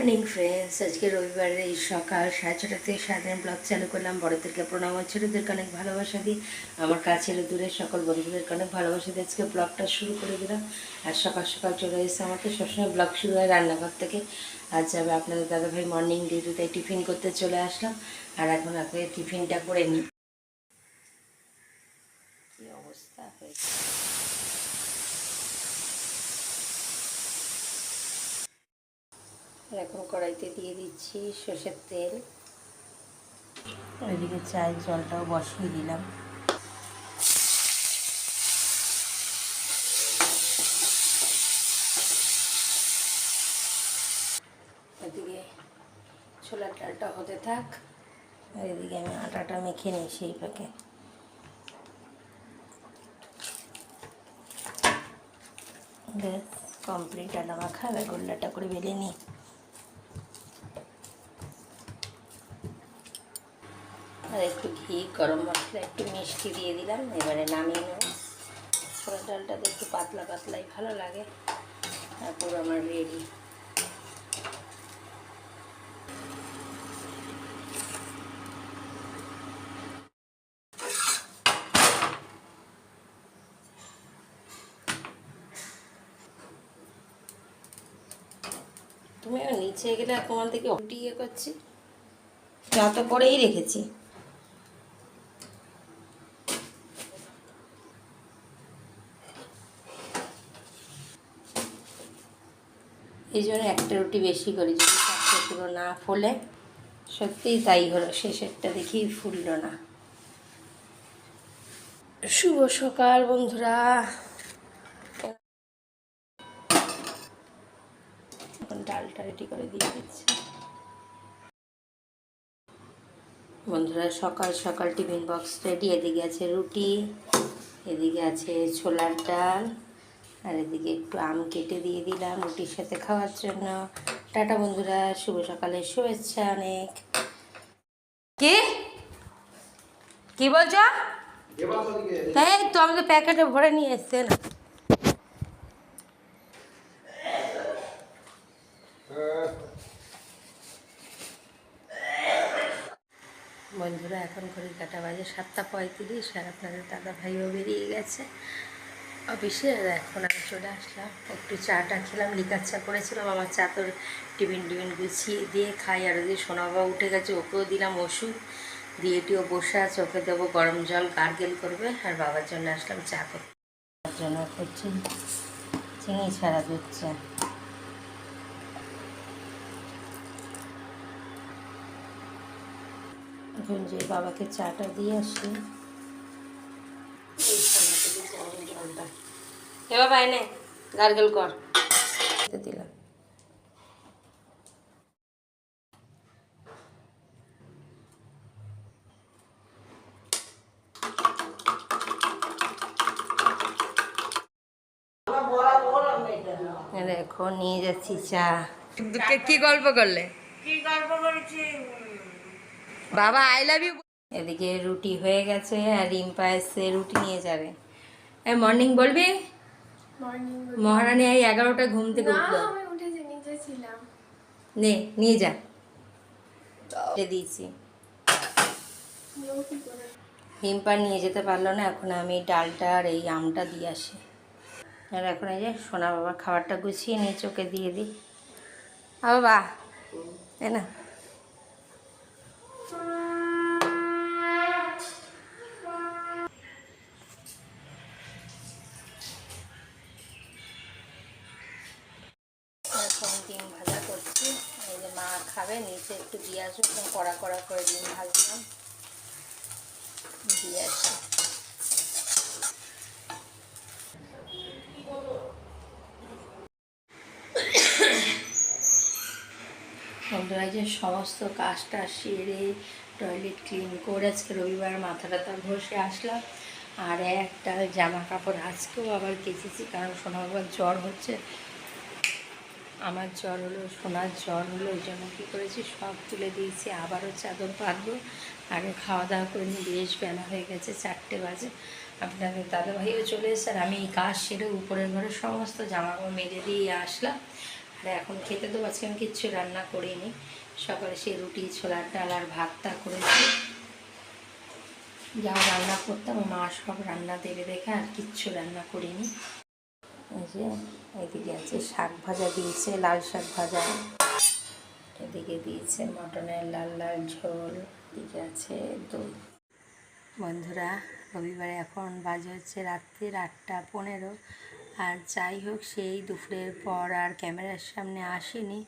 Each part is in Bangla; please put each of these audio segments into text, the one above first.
মর্নিং ফ্রেন্ডস আজকে রবিবারের এই সকাল সাড়ে ছটা থেকে দিন ব্লগ চালু করলাম। বড়দেরকে প্রণাম ছোটোদেরকে অনেক ভালোবাসা দিই। আমার কাছের দূরের সকল বন্ধুদেরকে অনেক ভালোবাসা দিয়ে আজকে ব্লগটা শুরু করে দিলাম। আর সকাল সকাল চলে এসেছে আমাকে। সবসময় ব্লগ শুরু হয় রান্নাঘর থেকে। আজ যাবে আপনাদের দাদাভাই মর্নিং ডিউটিতে টিফিন করতে চলে আসলাম। আর এখন আগে টিফিনটা করে নিই কী অবস্থা হয়েছে এখন কড়াইতে দিয়ে দিচ্ছি সর্ষের তেল। ওইদিকে চায়ের জলটাও বসিয়ে দিলাম। ওইদিকে ছোলার ডালটা হতে থাক। আর এদিকে আমি আটাটা মেখে নিই সেই পাকে কমপ্লিট আটা মাখা, এবার গোল্লাটা করে বেলে নিই। আর একটু ঘি, গরম মশলা, একটু মিষ্টি দিয়ে দিলাম, এবারে নামিয়ে নেব। ছোলার ডালটাতে একটু পাতলা পাতলাই, ভালো লাগে। তারপর আমার রেডি তুমি নিচে গেলে তোমার থেকে উঠিয়ে করছি। চা তো করেই রেখেছি। এই জন্য একটা রুটি বেশি করি, যদি পুরো না ফোলে। সত্যিই তাই হলো শেষেরটা দেখি ফুললো না। শুভ সকাল বন্ধুরা। ডালটা রেডি করে দিয়ে দিচ্ছি। বন্ধুরা, সকাল সকাল টিফিন বক্স রেডি এদিকে আছে রুটি, এদিকে আছে ছোলার ডাল। আর এদিকে একটু আম কেটে দিয়ে দিলাম রুটির সাথে খাওয়ার জন্য। টাটা বন্ধুরা শুভ সকালের শুভেচ্ছা অনেক। কি? কি বলছো? তাই তো আমাদের প্যাকেটে ভরে নিয়ে এসছে না। বন্ধুরা এখন ঘড়ি কাটা বাজে সাতটা পঁয়ত্রিশ আর আপনাদের দাদা ভাইও বেরিয়ে গেছে। অফিসে এখন আমি চলে আসলাম। একটু চাটা খেলাম লিকার চা করেছিলাম আমার চা তোর টিফিন টিফিন গুছিয়ে দিয়ে খাই। আর ওদিকে সোনাবা উঠে গেছে, ওকেও দিলাম ওষুধ। দিয়ে এটিও বসে আছে, ওকে দেবো গরম জল, গার্গেল করবে। আর বাবার জন্য আসলাম চা করতে। জন্য করছি চিনি ছাড়া দুধ চা এখন যে বাবাকে চাটা দিয়ে আসি এই খানাতে দিয়ে গরম জলটা গার্গেল কর। দিলাম। দেখো নিয়ে যাচ্ছি চা। কি গল্প করলে? বাবা আই লাভ ইউ এদিকে রুটি হয়ে গেছে আর রিম্পা এসে রুটি নিয়ে যাবে। মর্নিং বলবি? মহারানী এই এগারোটা ঘুম থেকে উঠল। নে নিয়ে যা। দিয়ে দিয়েছি। কি নিয়ে যেতে পারল না এখন আমি ডালটা আর এই আমটা দিয়ে আসি। আর এখন এই যে সোনা বাবার খাবারটা গুছিয়ে নিয়ে চোখে দিয়ে দিই। বাবা তাই না? মা খাবে, নিচে একটু দিয়ে আসব এখন কড়া কড়া করে ডিম ভাজলাম। দিয়ে আসি যে সমস্ত কাজটা সেরে টয়লেট ক্লিন করে আজকে রবিবার মাথা টাথা ঘষে আসলাম। আর একটা জামা কাপড় আজকেও আবার কেচেছি, কারণ সোনা বাবার জ্বর হচ্ছে। আমার জ্বর হলো, সোনার জ্বর হলো ওই জন্য কী করেছি, সব তুলে দিয়েছি, আবারও চাদর পাতবো আগে খাওয়া দাওয়া করে নিয়ে বেশ বেলা হয়ে গেছে চারটে বাজে। আপনাদের দাদাভাইও চলে এসে আর আমি এই কাজ সেরে উপরের ঘরে সমস্ত জামা কাপড় মেরে দিয়ে আসলাম। আর এখন খেতে তো আজকে আমি কিচ্ছু রান্না করিনি। সকালে সে রুটি, ছোলার ডাল আর ভাতটা করেছি। যা রান্না করতাম, মা সব রান্না দেবে দেখে আর কিচ্ছু রান্না করিনি। এই যে, এদিকে আছে শাক ভাজা দিয়েছে, লাল শাক ভাজা। এদিকে দিয়েছে মটনের লাল লাল ঝোল, এদিকে আছে দই। বন্ধুরা, রবিবারে এখন বাজে হচ্ছে রাত্রির আটটা পনেরো। আর যাই হোক, সেই দুপুরের পর আর ক্যামেরার সামনে আসেনি।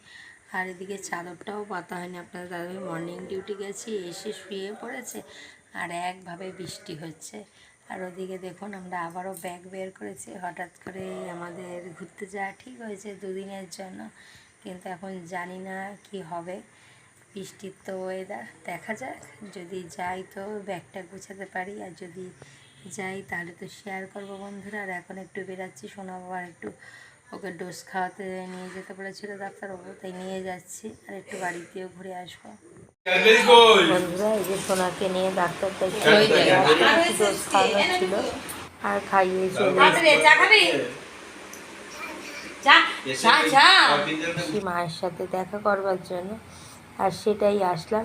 আর এদিকে চাদরটাও পাতা হয়নি। আপনার দাদা মর্নিং ডিউটি গেছি, এসে শুয়ে পড়েছে। আর একভাবে বৃষ্টি হচ্ছে। আর ওদিকে দেখুন, আমরা আবারও ব্যাগ বের করেছি। হঠাৎ করে আমাদের ঘুরতে যাওয়া ঠিক হয়েছে দুদিনের জন্য, কিন্তু এখন জানি না কি হবে। বৃষ্টির তো ওয়েদার দেখা যাক। যদি যাই তো ব্যাগটা গুছাতে পারি, আর যদি যাই তাহলে তো শেয়ার করব বন্ধুরা। আর এখন একটু বেরাচ্ছি শোনা বাবার একটু ওকে ডোজ খাওয়াতে নিয়ে যেতে বলেছিল ডাক্তারবাবু, তাই নিয়ে যাচ্ছি। আর একটু বাড়িতেও ঘুরে আসব। বন্ধুরা এই যে সোনাকে নিয়ে ডাক্তার খাওয়ানো ছিল। আর খাইয়ে চলে মায়ের সাথে দেখা করবার জন্য। আর সেটাই আসলাম।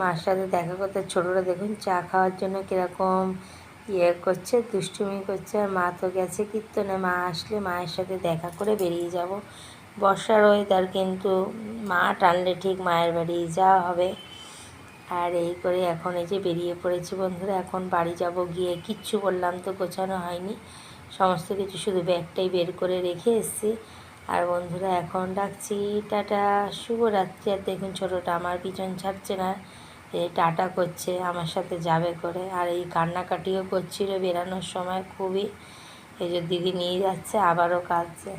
মার সাথে দেখা করতে ছোটরা দেখুন চা খাওয়ার জন্য কীরকম ইয়ে করছে দুষ্টুমি করছে। আর মা তো গেছে কীর্তনে। মা আসলে মায়ের সাথে দেখা করে বেরিয়ে যাব। বর্ষার ওয়েদার কিন্তু মা টানলে ঠিক মায়ের বাড়ি যাওয়া হবে। আর এই করে এখন এই যে বেরিয়ে পড়েছি বন্ধুরা, এখন বাড়ি যাব গিয়ে কিচ্ছু বললাম তো গোছানো হয়নি। সমস্ত কিছু শুধু ব্যাগটাই বের করে রেখে এসেছি। আর বন্ধুরা এখন ডাকছি, টাটা, শুভরাত্রি। আর দেখুন ছোটোটা আমার পিছন ছাড়ছে না এ টাটা করছে, আমার সাথে যাবে করে। আর এই কান্নাকাটিও করছিল বেরানোর সময় খুবই। এই যে দিদি নিয়ে যাচ্ছে, আবারও কাঁদছে।